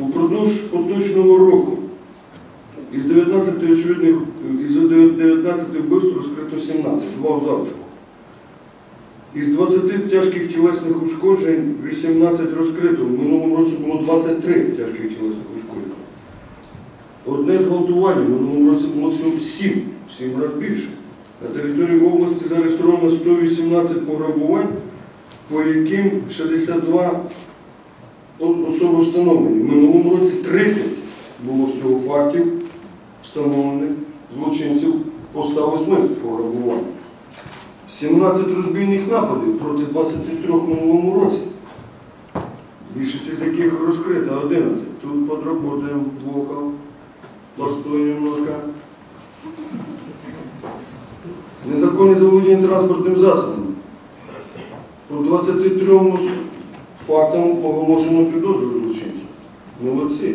Упродовж поточного року із 19 очевидних, із 19 вбивств розкрито 17, два в залишку. Із 20 тяжких тілесних ушкоджень 18 розкрито. В минулому році було 23 тяжких тілесних ушкоджень. Одне зґвалтування, в минулому році було всього 7, 7 разів більше. На території області зареєстровано 118 пограбувань, по яким 62 о- особи встановлені. В минулому році 30 було всього фактів встановлених злочинців по 108 пограбувань. 17 розбійних нападів проти 23 в минулому році. Більшість з яких розкрита 11. Тут подработаємо Волков, постой немножко. Незаконне заволодіння транспортним засобом. По 23 фактам оголошено підозру злочинців. Молодці.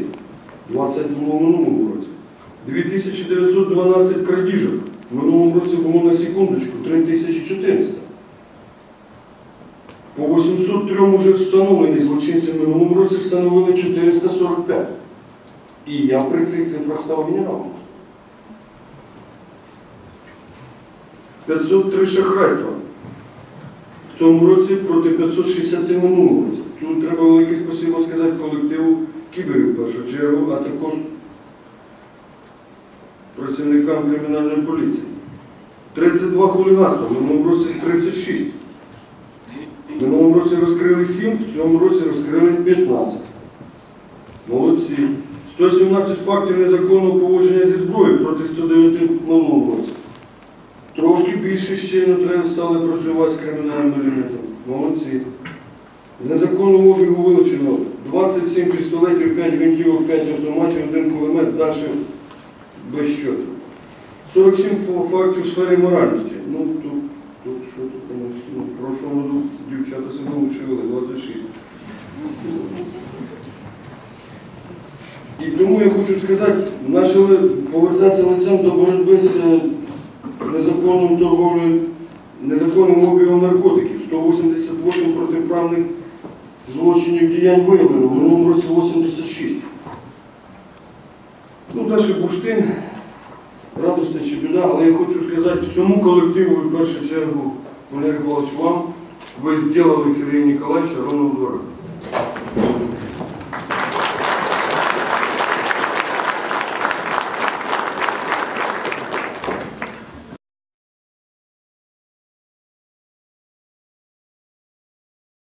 20 було в минулому році. 2912 крадіжок. В минулому році було на секундочку 3400. По 803 вже встановлені злочинці в минулому році встановили 445. І я при цих цифрах став генералом. 503 шахрайства. В цьому році проти 560 в минулому. Тут треба велике спасибо сказати колективу кіберів в першу чергу, а також працівникам кримінальної поліції. 32 хуліганства, в минулому році 36. В минулому році розкрили 7, в цьому році розкрили 15. Молодці. 117 фактів незаконного поводження зі зброєю проти 109 в минулому році. Трошки більше не треба стали працювати з кримінальним елементом. Молодці. З незаконного обігу вилучено 27 пістолетів, 5 гвинтівок, 5 автоматів, 1 кулемет, далі без щоту. 47 фактів в сфері моральності. Ну, тут, тут що тут, конечно, ну, в прошлому году дівчата себе учили, 26. І тому я хочу сказати, почали повертатися лицем до боротьби з е, незаконною торговлею, незаконним обігом наркотиків. 188 протиправних злочинів діянь виявлено, в минулому році 86. Ну, далі бурштин, радості чи біда, але я хочу сказати всьому колективу, і в першу чергу, Валерій Павлович, вам, ви зробили Сергія Ніколаєвича ровно роки.